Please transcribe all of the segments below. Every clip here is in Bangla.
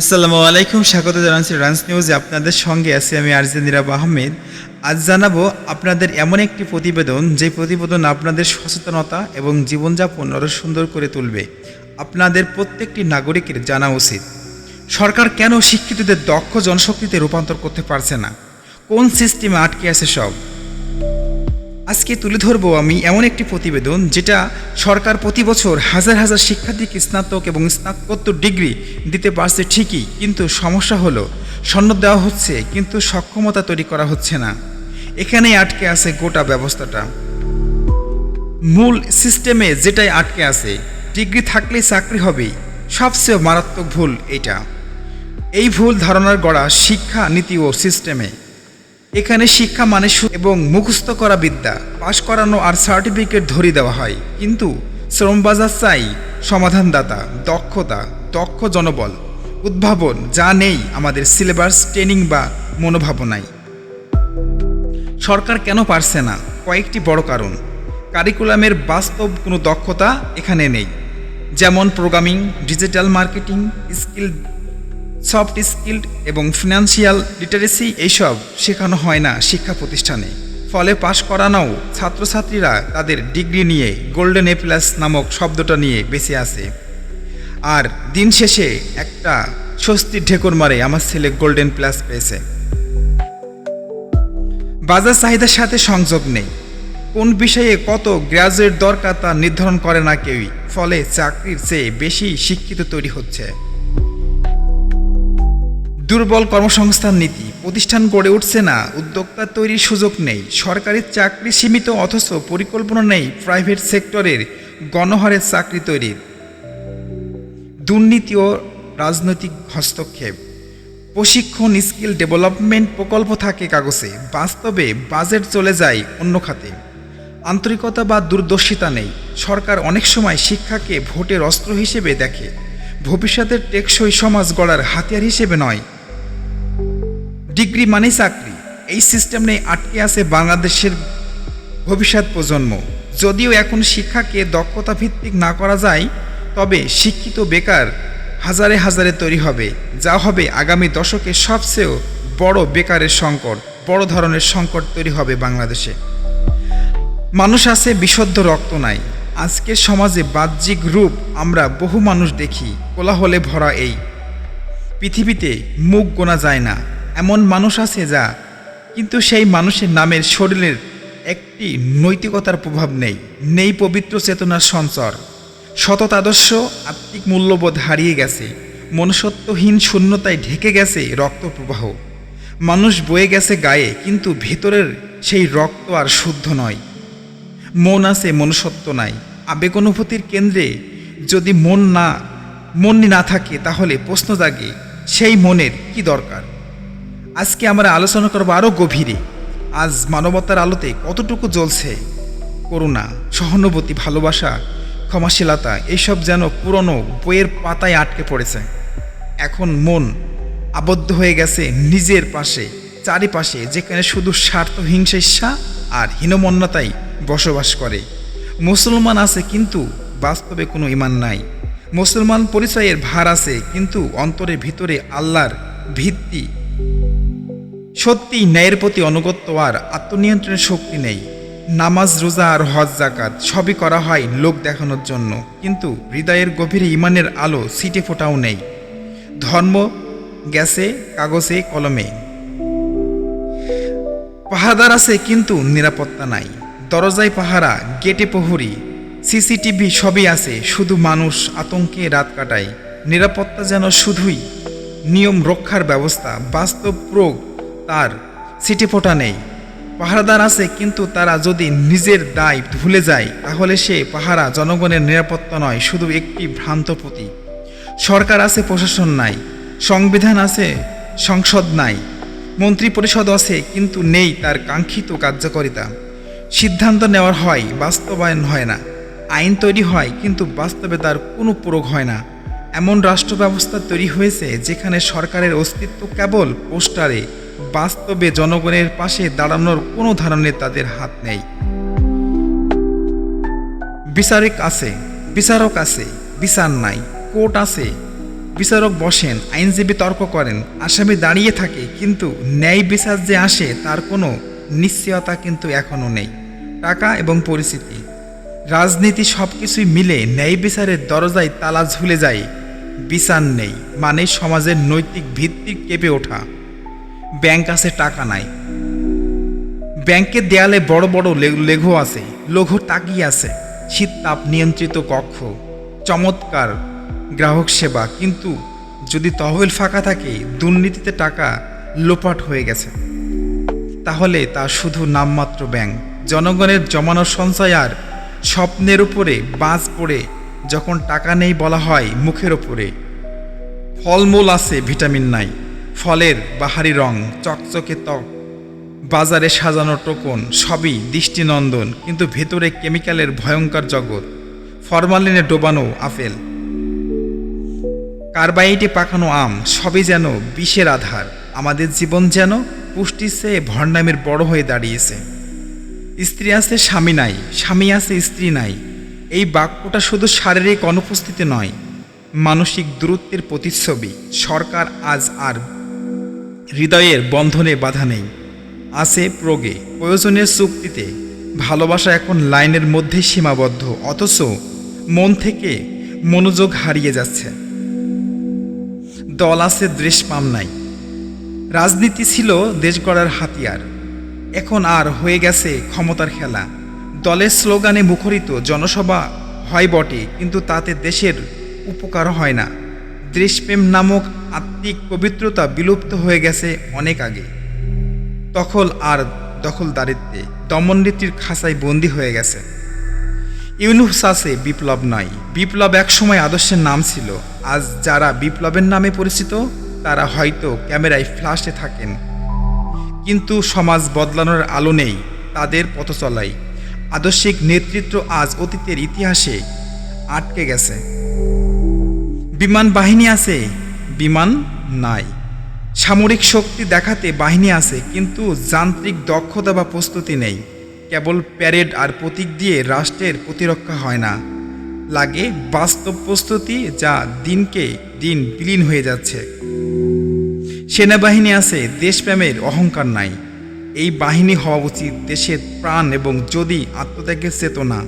আসসালামু আলাইকুম, স্বাগত জানাচ্ছি রান্স নিউজে আপনাদের সঙ্গে আছি আমি আরজে নীরব আহমেদ। আজ জানাব আপনাদের এমন একটি প্রতিবেদন, যে প্রতিবেদন আপনাদের সচেতনতা এবং জীবনযাপন আরও সুন্দর করে তুলবে। আপনাদের প্রত্যেকটি নাগরিকের জানা উচিত। সরকার কেন শিক্ষিতদের দক্ষ জনশক্তিতে রূপান্তর করতে পারছে না? কোন সিস্টেমে আটকে আছে সব? আজকে তুলে ধরবো আমি এমন একটি প্রতিবেদন যেটা সরকার প্রতি বছর হাজার হাজার শিক্ষার্থীকে স্নাতক এবং স্নাতকোত্তর ডিগ্রি দিতে পারছে ঠিকই, কিন্তু সমস্যা হলো, সনদ দেওয়া হচ্ছে, কিন্তু সক্ষমতা তৈরি করা হচ্ছে না। এখানেই আটকে আছে গোটা ব্যবস্থাটা। মূল সিস্টেমে যেটাই আটকে আছে, ডিগ্রি থাকলেই চাকরি হবেই, সবচেয়ে মারাত্মক ভুল এটা এই ভুল ধারণার গড়া শিক্ষা নীতি ও সিস্টেমে। এখানে শিক্ষা মানে এবং মুখস্থ করা বিদ্যা। পাশ করানো আর সার্টিফিকেট ধরিয়ে দেওয়া হয়। কিন্তু শ্রমবাজার চাই সমাধানদাতা, দক্ষতা, দক্ষ জনবল, উদ্ভাবন যা নেই আমাদের সিলেবাস, ট্রেনিং বা মনোভাবনায়। সরকার কেন পারছে না? কয়েকটি বড় কারণ। কারিকুলামের বাস্তব কোনো দক্ষতা এখানে নেই। যেমন programming, digital marketing, skill soft skill এবং ফিনান্সিয়াল লিটারেসি এইসব শেখানো হয় না শিক্ষা প্রতিষ্ঠানে। ফলে পাশ করানোও ছাত্রছাত্রীরা তাদের ডিগ্রি নিয়ে গোল্ডেন এ প্লাস নামক শব্দটা নিয়ে বেঁচে আছে। আর দিন শেষে একটা স্বস্তির ঢেকুর মারে আমার ছেলে গোল্ডেন প্লাস পেয়েছে। বাজার চাহিদার সাথে সংযোগ নেই। কোন বিষয়ে কত গ্রাজুয়েট দরকার তা নির্ধারণ করে না কেউই। ফলে চাকরির চেয়ে বেশি শিক্ষিত তৈরি হচ্ছে। দুর্বল কর্মসংস্থান নীতি, প্রতিষ্ঠান গড়ে উঠছে না, উদ্যোক্তা তৈরির সুযোগ নেই, সরকারি চাকরি সীমিত অথচ পরিকল্পনা নেই প্রাইভেট সেক্টরের গণহারে চাকরি তৈরির। দুর্নীতি ও রাজনৈতিক হস্তক্ষেপ। প্রশিক্ষণ, স্কিল ডেভেলপমেন্ট প্রকল্প থাকে কাগজে, বাস্তবে বাজেট চলে যায় অন্য খাতে। আন্তরিকতা বা দূরদর্শিতা নেই, সরকার অনেক সময় শিক্ষাকে ভোটের অস্ত্র হিসেবে দেখে। ভবিষ্যতের টেকসই সমাজ গড়ার হাতিয়ার হিসেবে নয় ডিগ্রি মানে চাকরি। এই সিস্টেম নিয়ে আটকে আছে বাংলাদেশের ভবিষ্যৎ প্রজন্ম। যদিও এখন শিক্ষাকে দক্ষতা ভিত্তিক না করা যায়, তবে শিক্ষিত বেকার হাজারে হাজারে তৈরি হবে, যা হবে আগামী দশকে সবচেয়ে বড় বেকারের সংকট, বড় ধরনের সংকট তৈরি হবে বাংলাদেশে। মানুষ আছে বিশুদ্ধ রক্ত নাই। আজকের সমাজে বাহ্যিক রূপ আমরা বহু মানুষ দেখি, কোলাহলে ভরা এই। পৃথিবীতে মুখ গোনা যায় না। এমন মানুষ আছে যা কিন্তু সেই মানুষের নামের শরীরের একটি নৈতিকতার প্রভাব নেই নেই পবিত্র চেতনার সঞ্চর। সতত আদর্শ, আত্মিক মূল্যবোধ হারিয়ে গেছে। মনুষ্যত্বহীন শূন্যতায় ঢেকে গেছে রক্ত প্রবাহ মানুষ বয়ে গেছে গায়ে, কিন্তু ভেতরের সেই রক্ত আর শুদ্ধ নয়। মন আছে মনুষ্যত্ব নাই। আবেগ অনুভূতির কেন্দ্রে যদি মন না, মনই না থাকে, তাহলে প্রশ্ন জাগে, সেই মনের কি দরকার? আজকে আমরা আলোচনা করব আরও গভীরে। আজ মানবতার আলোতে কতটুকু জ্বলছে? করুণা, সহানুভূতি, ভালোবাসা, ক্ষমাশীলতা, এইসব যেন পুরনো বইয়ের পাতায় আটকে পড়েছে। এখন মন আবদ্ধ হয়ে গেছে নিজের পাশে, চারিপাশে, যেখানে শুধু স্বার্থ, হিংসা আর হীনমন্যতাই বসবাস করে। মুসলমান আছে কিন্তু বাস্তবে কোনো ইমান নাই। মুসলমান পরিচয়ের ভার আছে কিন্তু অন্তরের ভিতরে আল্লাহর ভিত্তি সত্যি ন্যায়ের প্রতি অনুগত্য আর আত্মনিয়ন্ত্রণের শক্তি নেই। নামাজ, রোজা আর হজ জাকাত সবই করা হয় লোক দেখানোর জন্য। কিন্তু হৃদয়ের গভীরে ইমানের আলো সিটে ফোটাও নেই। ধর্ম গ্যাসে, কাগজে, কলমে। পাহাদার আছে কিন্তু নিরাপত্তা নাই। দরজায় পাহারা, গেটে প্রহরী, সিসিটিভি সবই আছে, শুধু মানুষ আতঙ্কে রাত কাটায়। নিরাপত্তা যেন শুধুই নিয়ম রক্ষার ব্যবস্থা, বাস্তব প্রয়োগ তার সিটি ফোটা নেই। পাহারাদার আছে, কিন্তু তারা যদি নিজের দায় ভুলে যায়, তাহলে সে পাহারা জনগণের নিরাপত্তা নয়, শুধু একটি ভ্রান্ত প্রতীক সরকার আছে, প্রশাসন নাই, সংবিধান আছে, সংসদ নাই মন্ত্রী পরিষদ আছে, কিন্তু নেই তার কাঙ্ক্ষিত কার্যকারিতা। সিদ্ধান্ত নেওয়ার হয়, বাস্তবায়ন হয় না। আইন তৈরি হয়, কিন্তু বাস্তবে তার কোনো প্রয়োগ হয় না। এমন রাষ্ট্র ব্যবস্থা তৈরি হয়েছে, যেখানে সরকারের অস্তিত্ব কেবল পোস্টারে বাস্তবে জনগণের পাশে দাঁড়ানোর কোনো ধরনের তাদের হাত নেই। বিচারিক আছে, বিচারক আছে, বিচার নাই, কোর্ট আছে। বিচারক বসেন, আইনজীবী তর্ক করেন, আসামি দাঁড়িয়ে থাকে, কিন্তু ন্যায় বিচার যে আসে, তার কোনো নিশ্চয়তা কিন্তু এখনও নেই। টাকা এবং পরিস্থিতি। রাজনীতি সব কিছুই মিলে ন্যায় বিচারের দরজায় তালা ঝুলে যায়। বিচার নেই মানে সমাজের নৈতিক ভিত্তি কেঁপে ওঠা। ব্যাংক আছে, টাকা নাই। ব্যাংকের দেয়ালে বড় বড় লেঘু আছে, লঘু তাকিয়ে আছে শীত তাপ নিয়ন্ত্রিত কক্ষ, চমৎকার গ্রাহক সেবা। কিন্তু যদি তহবিল ফাঁকা থাকে, দুর্নীতিতে টাকা লোপাট হয়ে গেছে। তাহলে তা শুধু নামমাত্র ব্যাংক। জনগণের জমানো সঞ্চয় আর স্বপ্নের উপরে বাজ পড়ে যখন টাকা নেই বলা হয় মুখের ওপরে ফলমূল আছে, ভিটামিন নাই। ফলের বাহারি রং, চকচকে ত্বক। বাজারে সাজানো টোকন, সবই দৃষ্টিনন্দন, কিন্তু ভেতরে কেমিক্যালের ভয়ঙ্কর জগৎ। ফরমালিনে ডোবানো আপেল। কার্বাইটে পাকানো আম, সবই যেন বিষের আধার। আমাদের জীবন যেন পুষ্টির চেয়ে ভণ্ডামের বড় হয়ে দাঁড়িয়েছে। স্ত্রী আছে, স্বামী নাই, স্বামী আছে, স্ত্রী নাই। এই বাক্যটা শুধু শারীরিক অনুপস্থিতি নয়, মানসিক দূরত্বের প্রতিচ্ছবি। সরকার আজ আর হৃদয়ের বন্ধনে বাধা নেই। আছে প্রগে প্রয়োজনের চুক্তিতে। ভালোবাসা এখন লাইনের মধ্যে সীমাবদ্ধ। অথচ মন থেকে মনোযোগ হারিয়ে যাচ্ছে। দল আছে দেশপাম নাই। রাজনীতি ছিল দেশ গড়ার হাতিয়ার। এখন আর হয়ে গেছে ক্ষমতার খেলা। দলের স্লোগানে মুখরিত জনসভা হয় বটে, কিন্তু তাতে দেশের উপকার হয় না। দেশপ্রেম নামক আত্মিক পবিত্রতা বিলুপ্ত হয়ে গেছে অনেক আগে। দখল আর দখলদারিত্বে দমননীতির খাঁচায় বন্দী হয়ে গেছে। ইউনুস আছে বিপ্লব নয় বিপ্লব একসময় আদর্শের নাম ছিল। আজ যারা বিপ্লবের নামে পরিচিত, তারা হয়তো ক্যামেরায় ফ্ল্যাশে থাকেন। কিন্তু সমাজ বদলানোর আলো নেই, তাদের পথ চলাই। আদর্শিক নেতৃত্ব আজ অতীতের ইতিহাসে আটকে গেছে। বিমান বাহিনী আছে, বিমান নাই। সামরিক শক্তি দেখাতে বাহিনী আছে, কিন্তু যান্ত্রিক দক্ষতা বা প্রস্তুতি নেই। কেবল প্যারেড আর প্রতীক দিয়ে রাষ্ট্রের প্রতিরক্ষা হয় না। লাগে বাস্তব প্রস্তুতি যা দিনকে দিন বিলীন হয়ে যাচ্ছে। সেনাবাহিনী আছে, দেশপ্রেমের অহংকার নাই। এই বাহিনী হওয়া উচিত দেশের প্রাণ এবং যদি আত্মত্যাগের চেতনা।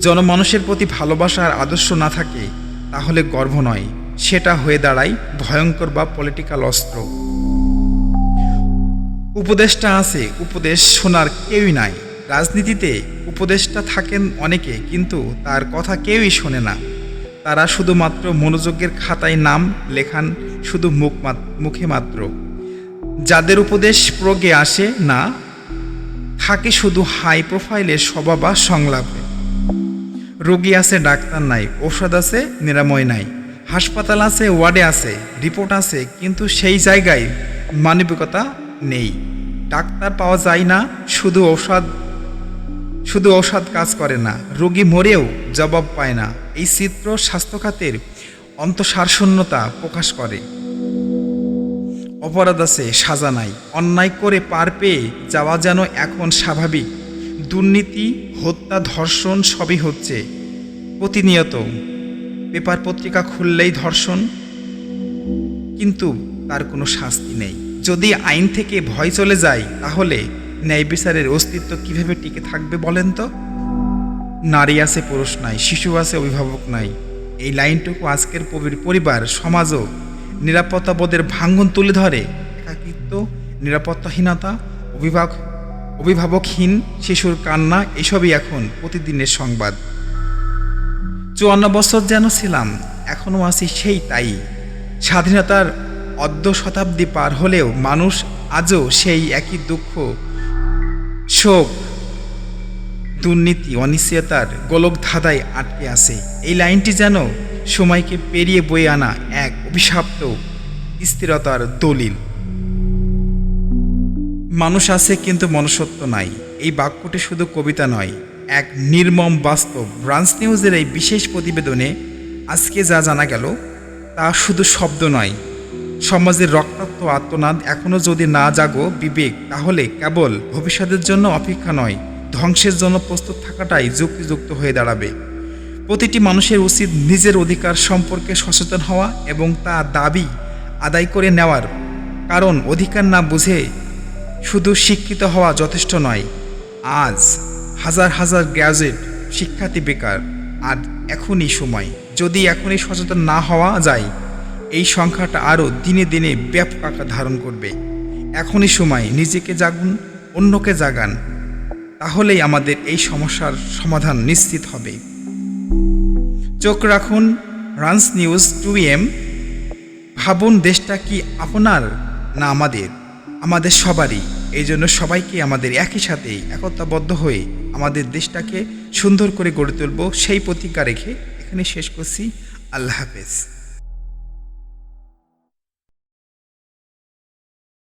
জনমানুষের প্রতি ভালোবাসার আদর্শ না থাকে তাহলে গর্ব নয়। সেটা হয়ে দাঁড়ায় ভয়ঙ্কর বা পলিটিক্যাল অস্ত্র। উপদেষ্টা আছে, উপদেশ শোনার কেউই নাই। রাজনীতিতে উপদেষ্টা থাকেন অনেকে, কিন্তু তার কথা কেউই শোনে না। তারা শুধুমাত্র মনোযোগের খাতায় নাম লেখান, শুধু মুখ মুখে মাত্র। যাদের উপদেশ প্রগে আসে না, থাকে শুধু হাই প্রোফাইলের সভা বা সংলাপে। রোগী আছে, ডাক্তার নাই, ঔষধ আছে, নিরাময় নাই। হাসপাতাল আছে, ওয়ার্ডে আছে, রিপোর্ট আছে, কিন্তু সেই জায়গায় মানবিকতা নেই। ডাক্তার পাওয়া যায় না, শুধু ঔষধ শুধু ঔষধ কাজ করে না, রোগী মরেও জবাব পায় না। এই চিত্র স্বাস্থ্যখাতের অন্তঃসারশূন্যতা প্রকাশ করে। অপরাধ আছে, সাজা নাই। অন্যায় করে পার পেয়ে যাওয়া যেন এখন স্বাভাবিক। দুর্নীতি, হত্যা, ধর্ষণ সবই হচ্ছে। প্রতিনিয়ত পেপার পত্রিকা খুললেই ধর্ষণ, কিন্তু তার কোনো শাস্তি নেই। যদি আইন থেকে ভয় চলে যায়, তাহলে ন্যায় বিচারের অস্তিত্ব কীভাবে টিকে থাকবে বলেন তো? নারী আছে, পুরুষ নাই, শিশু আছে, অভিভাবক নাই। এই লাইনটুকু আজকের পবির পরিবার, সমাজও নিরাপত্তাবোধের ভাঙ্গন তুলে ধরে। একাকিত্ব, নিরাপত্তাহীনতা, অভিভাবক, অভিভাবকহীন, শিশুর কান্না, এসবই এখন প্রতিদিনের সংবাদ। চুয়ান্ন বছর যেন ছিলাম এখনও আছি সেই তাই। স্বাধীনতার অর্ধ শতাব্দী পার হলেও মানুষ আজও সেই একই দুঃখ, শোক, দুর্নীতি, অনিশ্চয়তার গোলক ধাঁধায় আটকে আছে। এই লাইনটি যেন সময়কে পেরিয়ে বয়ে আনা এক অভিশাপ্ত স্থিরতার দলিল। মানুষ আছে কিন্তু মনুষ্যত্ব নাই। এই বাক্যটি শুধু কবিতা নয় এক নির্মম বাস্তব ব্রাঞ্চ নিউজের এই বিশেষ প্রতিবেদনে আজকে যা জানা গেল, তা শুধু শব্দ নয়। সমাজের রক্তাক্ত আত্মনাদ এখনও যদি না জাগো বিবেক, তাহলে কেবল ভবিষ্যতের জন্য অপেক্ষা নয়, ধ্বংসের জন্য প্রস্তুত থাকাটাই যুক্তিযুক্ত হয়ে দাঁড়াবে। প্রতিটি মানুষের উচিত নিজের অধিকার সম্পর্কে সচেতন হওয়া এবং তা দাবি আদায় করে নেওয়ার। কারণ অধিকার না বুঝে শুধু শিক্ষিত হওয়া যথেষ্ট নয়। আজ হাজার হাজার গ্র্যাজুয়েট শিক্ষার্থী বেকার। আর এখনই সময়। যদি এখনই সচেতন না হওয়া যায়, এই সংখ্যাটা আরও দিনে দিনে ব্যাপক আকার ধারণ করবে। এখনই সময়, নিজেকে জাগুন, অন্যকে জাগান। তাহলেই আমাদের এই সমস্যার সমাধান নিশ্চিত হবে। চোখ রাখুন, রান্স নিউজ টু এম ভাবুন, দেশটা কি আপনার না আমাদের? আমাদের সবারই। এই জন্য সবাইকে আমাদের একই সাথে একতাবদ্ধ হয়ে আমাদের দেশটাকে সুন্দর করে গড়ে তুলব সেই প্রতিজ্ঞা রেখে এখানে শেষ করছি। আল্লাহ হাফেজ।